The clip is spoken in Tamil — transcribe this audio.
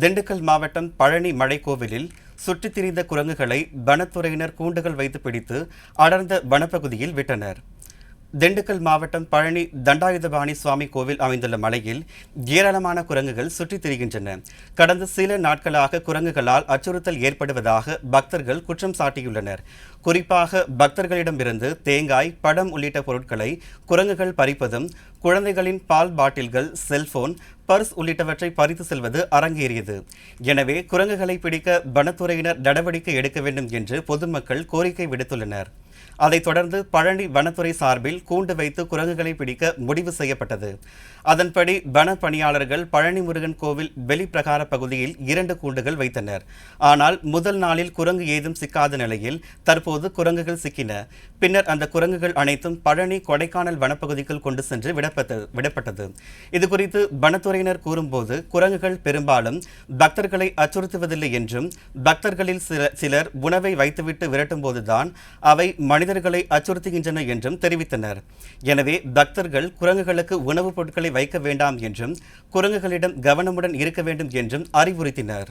திண்டுக்கல் மாவட்டம் பழனி மலைக்கோவிலில் சுற்றித் திரிந்த குரங்குகளை வனத்துறையினர் கூண்டுகள் வைத்து பிடித்து அடர்ந்த வனப்பகுதியில் விட்டனர். திண்டுக்கல் மாவட்டம் பழனி தண்டாயுதபாணி சுவாமி கோவில் அமைந்துள்ள மலையில் ஏராளமான குரங்குகள் சுற்றித் திரிகின்றன. கடந்த சில நாட்களாக குரங்குகளால் அச்சுறுத்தல் ஏற்படுவதாக பக்தர்கள் குற்றம் சாட்டியுள்ளனர். குறிப்பாக பக்தர்களிடமிருந்து தேங்காய் படம் உள்ளிட்ட பொருட்களை குரங்குகள் பறிப்பதும் குழந்தைகளின் பால் பாட்டில்கள் செல்போன் பர்ஸ் உள்ளிட்டவற்றை பறித்து செல்வது அரங்கேறியது. எனவே குரங்குகளை பிடிக்க வனத்துறையினர் நடவடிக்கை எடுக்க வேண்டும் என்று பொதுமக்கள் கோரிக்கை விடுத்துள்ளனர். அதைத் தொடர்ந்து பழனி வனத்துறை சார்பில் கூண்டு வைத்து குரங்குகளை பிடிக்க முடிவு செய்யப்பட்டது. அதன்படி வன பணியாளர்கள் பழனி முருகன் கோவில் வெளிப்பிரகார பகுதியில் இரண்டு கூண்டுகள் வைத்தனர். ஆனால் முதல் நாளில் குரங்கு ஏதும் சிக்காத நிலையில் தற்போது குரங்குகள் சிக்கின. பின்னர் அந்த குரங்குகள் அனைத்தும் பழனி கொடைக்கானல் வனப்பகுதிக்குள் கொண்டு சென்று விடப்பட்டது விடப்பட்டது. இதுகுறித்து வனத்துறையினர் கூறும்போது குரங்குகள் பெரும்பாலும் பக்தர்களை அச்சுறுத்துவதில்லை என்றும் பக்தர்களில் சில சிலர் உணவை வைத்துவிட்டு விரட்டும் போதுதான் அவை மனிதர்களை அச்சுறுத்துகின்றன என்றும் தெரிவித்தனர். எனவே பக்தர்கள் குரங்குகளுக்கு உணவுப் பொருட்களை வைக்க வேண்டாம் என்றும் குரங்குகளிடம் கவனமுடன் இருக்க வேண்டும் என்றும் அறிவுறுத்தினர்.